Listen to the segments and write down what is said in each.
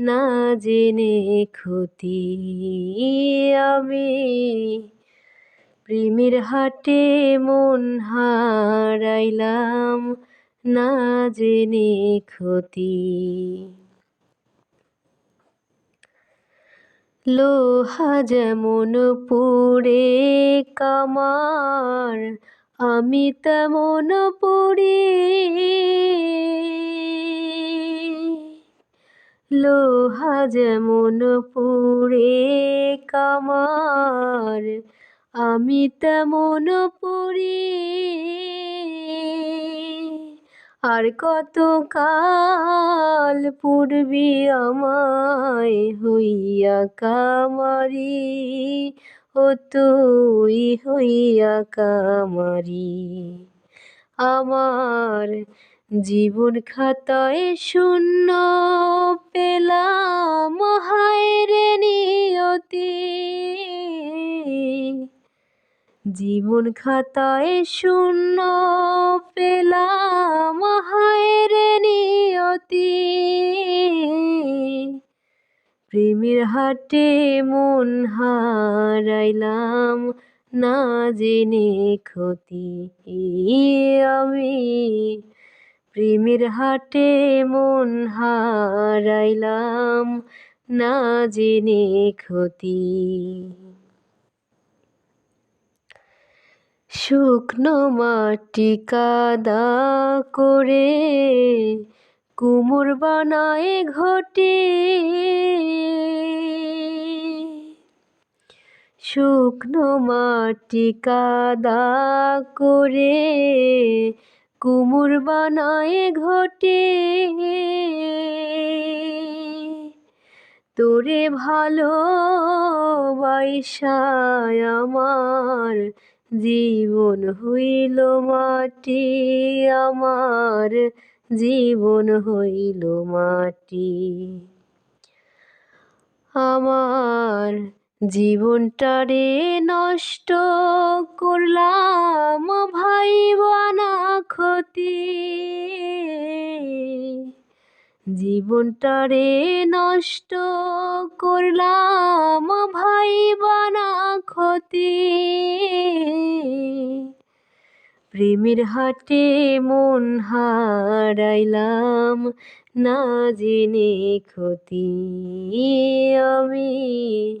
না জেনে ক্ষতি আমি। প্রেমের হাটে মন হারাইলাম, না জেনে ক্ষতি। লোহা যেমন পুড়ে কামার, আমি তেমন পড়ি। লোহা যেমন পুড়ে কামার, আমি তেমন পড়ি। আর কত কাল পূর্বি আমায় হইয়া কামারি, ও তুই হইয়া কামারি। আমার জীবন খাতায় শূন্য পেলাম হায়রে নিয়তি। জীবন খাতায় শূন্য পেলাম হায়রে নিয়তি। প্রেমের হাটে মন হারাইলাম, না জেনে ক্ষতি আমি। প্রেমের হাটে মন হারাইলাম, না জেনে ক্ষতি। শুকনো মাটি কাদা করে কুমোর বানায় ঘটে। শুকনো মাটি কাদা করে কুমোর বানায় ঘটে। তোরে ভালো বাইসায় আমার জীবন হইল মাটি, আমার জীবন হইল মাটি। আমার জীবনটারে নষ্ট করলাম, ভাই বানা ক্ষতি। জীবনটারে নষ্ট করলাম, ভাই বানা ক্ষতি। প্রেমের হাটে মন হারাইলাম, না জেনে ক্ষতি আমি।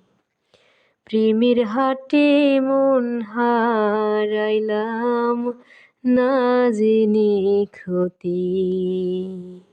প্রেমের হাটে মন হারাইলাম না জেনে ক্ষতি।